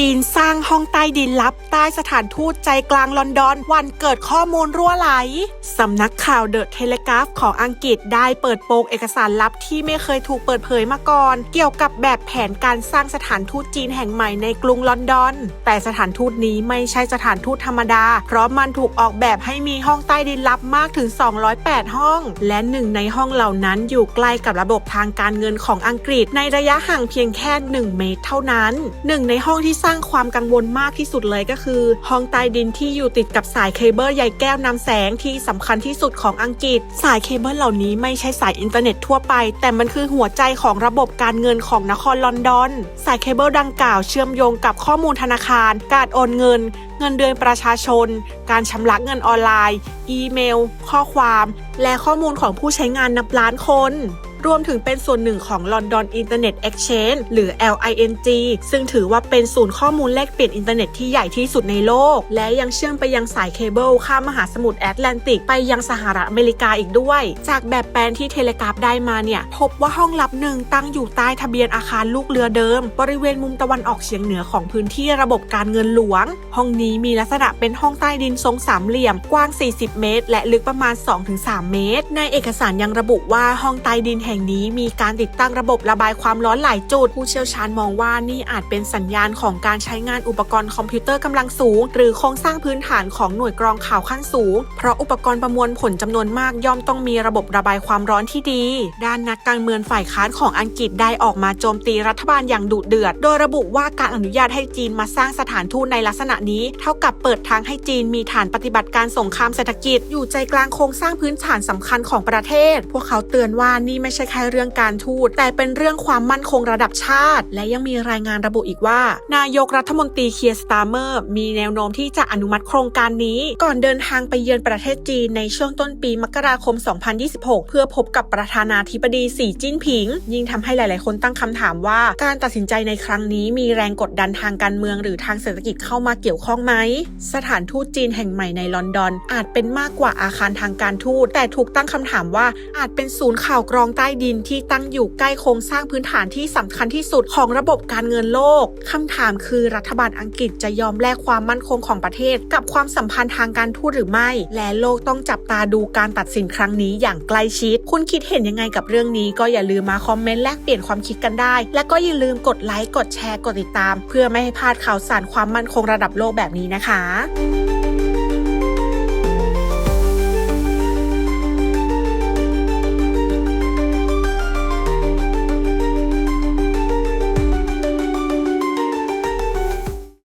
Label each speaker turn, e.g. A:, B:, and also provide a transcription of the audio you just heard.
A: จีนสร้างห้องใต้ดินลับใต้สถานทูตใจกลางลอนดอน วันเกิดข้อมูลรั่วไหล สำนักข่าวเดอะเทเลกราฟของอังกฤษได้เปิดโปงเอกสารลับที่ไม่เคยถูกเปิดเผยมาก่อน เกี่ยวกับแบบแผนการสร้างสถานทูตจีนแห่งใหม่ในกรุงลอนดอน แต่สถานทูตนี้ไม่ใช่สถานทูตธรรมดา เพราะมันถูกออกแบบให้มีห้องใต้ดินลับมากถึง 208 ห้อง และหนึ่งในห้องเหล่านั้นอยู่ใกล้กับระบบทางการเงินของอังกฤษในระยะห่างเพียงแค่ 1 เมตรเท่านั้นหนึ่งในห้องที่สร้างความกังวลมากที่สุดเลยก็คือ ห้องใต้ดินที่อยู่ติดกับสายเคเบิลใยแก้วนำแสงที่สำคัญที่สุดของอังกฤษ สายเคเบิลเหล่านี้ไม่ใช่สายอินเทอร์เน็ตทั่วไป แต่มันคือหัวใจของระบบการเงินของนครลอนดอน สายเคเบิลดังกล่าวเชื่อมโยงกับข้อมูลธนาคาร การโอนเงิน เงินเดือนประชาชน การชำระเงินออนไลน์ อีเมล ข้อความ และข้อมูลของผู้ใช้งานนับล้านคน รวมถึงเป็นส่วนหนึ่งของ London Internet Exchange หรือ LING ซึ่งถือว่าเป็นศูนย์ข้อมูลแลกเปลี่ยนอินเทอร์เน็ตที่ใหญ่ที่สุดในโลก และยังเชื่อมไปยังสายเคเบิลข้ามมหาสมุทรแอตแลนติกไปยังสหรัฐอเมริกาอีกด้วย จากแบบแปลนที่เทเลกราฟได้มาเนี่ย พบว่าห้องลับหนึ่งตั้งอยู่ใต้ทะเบียนอาคารลูกเรือเดิม บริเวณมุมตะวันออกเฉียงเหนือของพื้นที่ระบบการเงินหลวง ห้องนี้มีลักษณะเป็นห้องใต้ดินทรงสามเหลี่ยมกว้าง 40 เมตร และลึกประมาณ 2-3 เมตร ในเอกสารยังระบุว่าห้องใต้ดินแห่งนี้มีการติดตั้งระบบระบายความร้อนหลายจุด ผู้เชี่ยวชาญมองว่านี่อาจเป็นสัญญาณของการใช้งานอุปกรณ์คอมพิวเตอร์กำลังสูง หรือโครงสร้างพื้นฐานของหน่วยกรองข่าวขั้นสูง เพราะอุปกรณ์ประมวลผลจำนวนมากย่อมต้องมีระบบระบายความร้อนที่ดี ด้านนักการเมืองฝ่ายค้านของอังกฤษได้ออกมาโจมตีรัฐบาลอย่างดุเดือด โดยระบุว่าการอนุญาตให้จีนมาสร้างสถานทูตในลักษณะนี้ เท่ากับเปิดทางให้จีนมีฐานปฏิบัติการสงครามเศรษฐกิจ อยู่ใจกลางโครงสร้างพื้นฐานสำคัญของประเทศ พวกเขาเตือนว่านี่ไม่ใช่แค่เรื่องการทูต แต่เป็นเรื่องความมั่นคงระดับชาติ และยังมีรายงานระบุอีกว่า นายกรัฐมนตรีเคียร์สตาร์เมอร์ มีแนวโน้มที่จะอนุมัติโครงการนี้ ก่อนเดินทางไปเยือนประเทศจีนในช่วงต้นปีมกราคม 2026 เพื่อพบกับประธานาธิบดีสีจิ้นผิง ยิ่งทำให้หลาย ๆ คนตั้งคำถามว่า การตัดสินใจในครั้งนี้มีแรงกดดันทางการเมืองหรือทางเศรษฐกิจเข้ามาเกี่ยวข้องไหมสถานทูตจีนแห่งใหม่ในลอนดอน อาจเป็นมากกว่าอาคารทางการทูตแต่ถูกตั้งคำถามว่าอาจเป็นศูนย์ข่าวกรองใต้ดินที่ตั้งอยู่ใกล้โครงสร้างพื้นฐานที่สำคัญที่สุดของระบบการเงินโลกคำถามคือรัฐบาลอังกฤษจะยอมแลกความมั่นคงของประเทศ กับความสัมพันธ์ทางการทูตหรือไม่ และโลกต้องจับตาดูการตัดสินครั้งนี้อย่างใกล้ชิด คุณคิดเห็นยังไงกับเรื่องนี้ ก็อย่าลืมมาคอมเมนต์แลกเปลี่ยนความคิดกันได้ และก็อย่าลืมกดไลค์กดแชร์กดติดตาม เพื่อไม่ให้พลาดข่าวสารความมั่นคงระดับโลกแบบนี้นะคะ